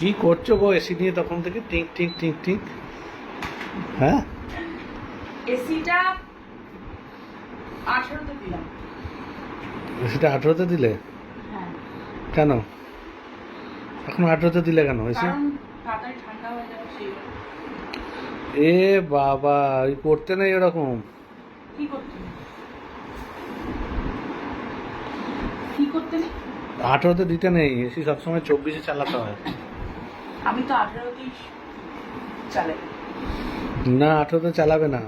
কি করছ গো এসি নিয়ে তখন থেকে? টিক টিক টিক টিক। হ্যাঁ? এসিটা আঠেরোতে দিলাম। এসিটা আঠেরোতে দিলে? হ্যাঁ। কেন? এখন আঠেরোতে দিলে কেন এসি? এ বাবা ওই করতে নেই এরকম আঠেরোতে দিতে নেই এসি সবসময় চব্বিশে চালাতে হয়। আমি তো আঠেরোতেই চালাই। না আঠেরোতে চালাবে না।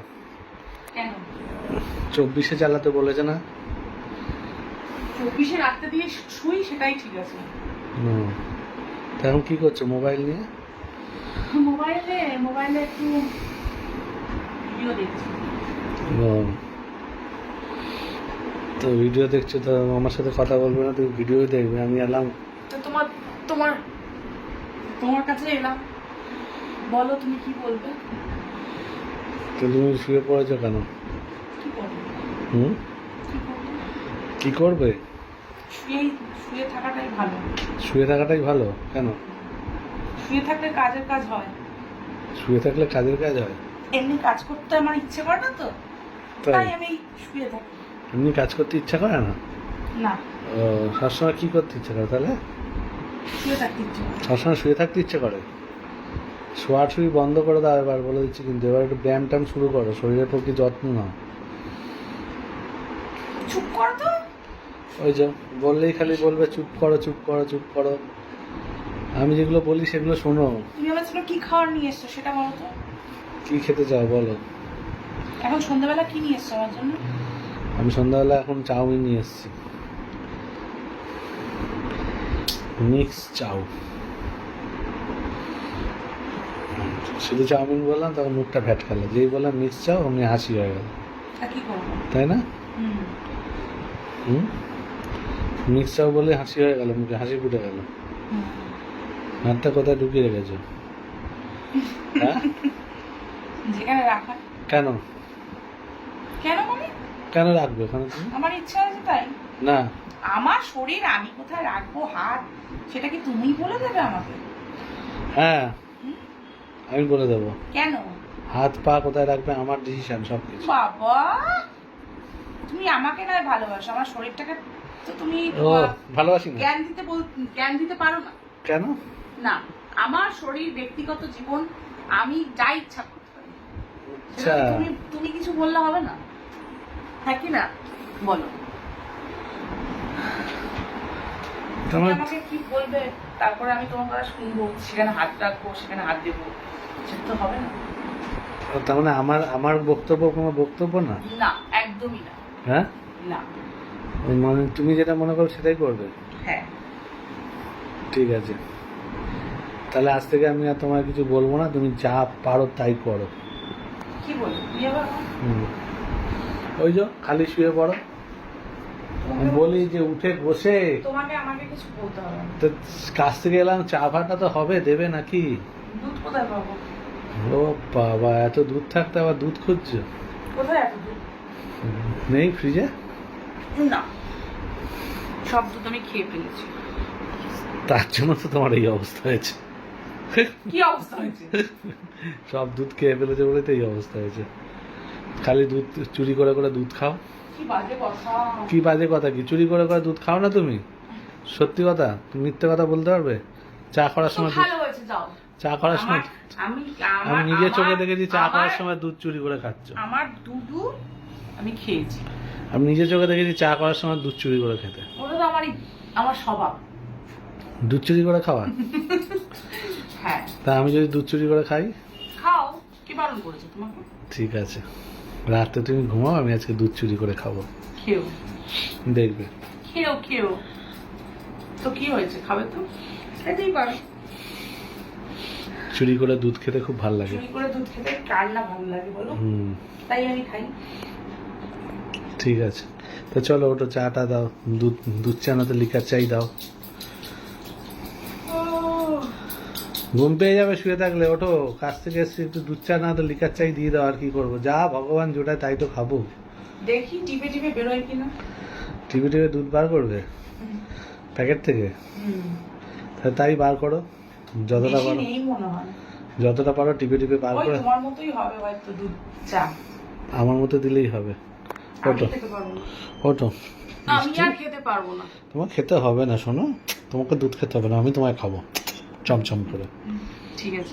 কেন? চব্বিশে চালাতে বলেছে না? চব্বিশে রাখতে দিয়ে শুই সেটাই ঠিক আছে। এখন কি করছ মোবাইল নিয়ে? মোবাইলে মোবাইলে একটু ভিডিও দেখছি। তো ভিডিও দেখছ তো আমার সাথে কথা বলবে না তুমি ভিডিও দেখবে আমি এলাম। তো তোমার তোমার তোমার কাছে এলাম। বলো তুমি কি বলবে? তুমি শুয়ে পড়েছো কেন? কি করবে? হুম? কি করবে? শুয়ে থাকাটাই ভালো। শুয়ে থাকাটাই ভালো? কেন? শুয়ে থাকলে কাজের কাজ হয়। শুয়ে থাকলে কাজের কাজ হয়? এমনি কাজ করতে আমার ইচ্ছে করে না তো। তাই? আমি শুয়ে থাকি। এমনি কাজ করতে ইচ্ছা করে না? না। সবসময় কি করতে ইচ্ছা করে তাহলে শুয়ে থাকতে ইচ্ছে করে সবসময় শুয়ে থাকতে ইচ্ছে করে। শোয়া শুই বন্ধ করে দাও এবার বলে দিচ্ছি কিন্তু এবার একটু ব্যায়াম ট্যায়াম শুরু করো শরীরের প্রতি যত্ন নাও। চুপ করো তো। ওই যে বললেই খালি বলবে চুপ করো চুপ করো চুপ করো। আমি যেগুলো বলি সেগুলো শোনো। তুমি আমার জন্য কি খাওয়ার নিয়ে এসছো সেটা বলো তো। কি খেতে চাও বলো। এখন সন্ধ্যাবেলা কি নিয়ে এসছো আমার জন্য? আমি সন্ধ্যাবেলা এখন চাউমিন নিয়ে এসেছি। Mix chow. শুধু চাউমিন বললাম তখন মুখটা ভ্যাট খেলো যেই বললাম মিক্স চাও অমনি হাসি হয়ে গেল। তাই না? হুম। মিক্স চাউ বলে হাসি হয়ে গেল মুখে হাসি ফুটে গেল। হাতটা কোথায় ঢুকিয়ে রেখেছো? হ্যাঁ? যেখানে রাখা। কেন? কেন মানে? কেন রাখবে ওখানে তুমি? আমার ইচ্ছা আছে তাই। না। আমার শরীর আমি কোথায় রাখব হাত সেটা কি তুমি বলে দেবে আমাকে? হ্যাঁ আমি বলে দেবো। কেন? হাত পা কোথায় রাখবে আমার ডিসিশন সব কিছু বাবা তুমি আমাকে নয় ভালোবাসো আমার শরীরটাকে তো তুমি ও ভালোবাসি না জ্ঞান দিতে বল জ্ঞান দিতে পারো না? কেন? না আমার শরীর ব্যক্তিগত জীবন আমি যা ইচ্ছা করতে পারি। আচ্ছা। তুমি তুমি কিছু বললে হবে না? হ্যাঁ কি না? বলো তুমি তোমার আমাকে কি বলবে? তারপরে আমি তোমার কথা শুনব সেখানে হাত রাখব সেখানে হাত দেবো। সেটা তো হবে না। তার মানে আমার আমার বক্তব্য কোনো বক্তব্য না? না একদমই না। হ্যাঁ? না। মানে তুমি যেটা মনে করো সেটাই করবে? হ্যাঁ। ঠিক আছে। তাহলে আজ থেকে আমি আর তোমার কিছু বলব না তুমি যা পারো তাই করো। কি বলব? হুম। ওই যে খালি শুয়ে পড়ো। বলি যে উঠে বসে। তোমাকে আমাকে কিছু বলতে হবে তো কাছ থেকে এলাম চা ভাটা তো হবে দেবে নাকি? দুধ কোথায় পাবো? ও বাবা এত দুধ থাকতে আবার দুধ খুঁজছো? কোথায় এত দুধ? নেই ফ্রিজে? না। সব দুধ আমি খেয়ে ফেলেছি। তার জন্য তো তোমার এই অবস্থা হয়েছে। কি অবস্থা হয়েছে? সব দুধ খেয়ে ফেলেছে বলে তো এই অবস্থা হয়েছে। খালি দুধ চুরি করে করে দুধ খাও। কি বাজে কথা? কি চুরি করে করে দুধ খাও না তুমি? সত্যি কথা? তুমি মিথ্যে কথা বলতে পারবে? চা করার সময় চা করার সময় আমি আমি আমার- চোখে দেখেছি চা করার সময় দুধ চুরি করে খাচ্ছ। আমার দুধু আমি খেয়েছি। আমি নিজের চোখে দেখেছি চা করার সময় দুধ চুরি করে খেতে। ওটা তো আমারই আমার স্বভাব। দুধ চুরি করে খাওয়া? হ্যাঁ। তা আমি যদি দুধ চুরি করে খাই? খাও। কি বারণ করেছে তোমাকে? ঠিক আছে। রাতে তুমি ঘুমাও আমি আজকে দুধ চুরি করে খাব। খেও। দেখবে। খেও খেও। তো কি হয়েছে? খাবে তো? খেতেই পারো। চুরি করে দুধ খেতে খুব ভালো লাগে। চুরি করে দুধ খেতে কার না ভালো লাগে বলো? হুম। তাই আমি খাই। ঠিক আছে। তো চলো ওটা চাটা দাও। দুধ দুধ চা না তো লিকার চাই দাও। ঘুম পেয়ে যাবে শুয়ে থাকলে ওঠো কাছ থেকে এসে একটু দুধ চা না তো লিকার চাই দিয়ে দাও আর কি করব? যা ভগবান জোটায় তাই তো খাব। দেখি টিপে টিপে বেরোয় কিনা টিভি টিভি দুধ বার করবে? প্যাকেট থেকে? তাহলে তাই বার করো যতটা পারো। যতটা পারো টিপে টিপে ওই করে তোমার মতোই হবে হয়তো দুধ চা। আমার মতো দিলেই হবে। ওটো ওটো আমি আর খেতে পারব না। তোমার খেতে হবে না শোনো। তোমাকে দুধ খেতে হবে না আমি তোমায় খাব। চমচম করে। ঠিক আছে।